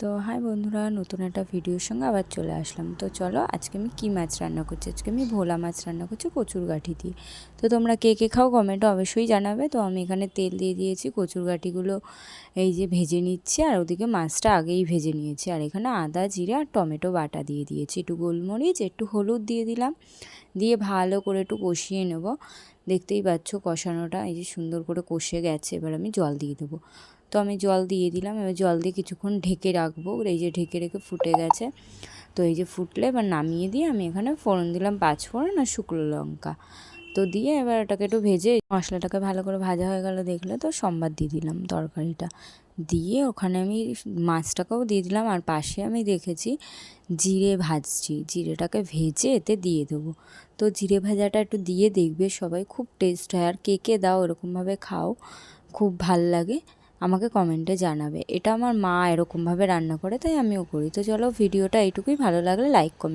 তো হাই বন্ধুরা, নতুন একটা ভিডিওর সঙ্গে আবার চলে আসলাম। তো চলো আজকে আমি কী মাছ রান্না করছি? আজকে আমি ভোলা মাছ রান্না করছি কচুর গাঠি দিয়ে। তো তোমরা কে কে খাও কমেন্টে অবশ্যই জানাবে। তো আমি এখানে তেল দিয়ে দিয়েছি কচুর গাঠিগুলো এই যে ভেজে নিচ্ছি আর ওদিকে মাছটা আগেই ভেজে নিয়েছি। আর এখানে আদা, জিরে আর টমেটো বাটা দিয়ে দিয়েছি। একটু গোলমরিচ, একটু হলুদ দিয়ে দিলাম। দিয়ে ভালো করে একটু কষিয়ে নেব। দেখতেই পাচ্ছ কষানোটা, এই যে সুন্দর করে কষে গেছে, এবার আমি জল দিয়ে দেবো। তো আমি জল দিয়ে দিলাম, এবার জল দিয়ে কিছুক্ষণ ঢেকে রাখব এই যে ঢেকে রেখে ফুটে গেছে। তো এই যে ফুটলে এবার নামিয়ে দিয়ে আমি এখানে ফোড়ন দিলাম পাঁচ ফোড়ন আর শুকনো লঙ্কা। তো দিয়ে এবার ওটাকে একটু ভেজে, মশলাটাকে ভালো করে ভাজা হয়ে গেল দেখলে তো সম্বাদ দিয়ে দিলাম তরকারিটা। দিয়ে ওখানে আমি মাছটাকেও দিয়ে দিলাম আর পাশে আমি দেখেছি জিরে ভাজছি। জিরেটাকে ভেজে এতে দিয়ে দেবো। তো জিরে ভাজাটা একটু দিয়ে দেখবে সবাই, খুব টেস্ট হয়। আর কে কে দাও এরকমভাবে খাও, খুব ভালো লাগে। আমাকে কমেন্টে জানাবে। এটা আমার মা এরকমভাবে রান্না করে, তাই আমিও করি। তো চলো, ভিডিওটা এইটুকুই। ভালো লাগলে লাইক কমেন্ট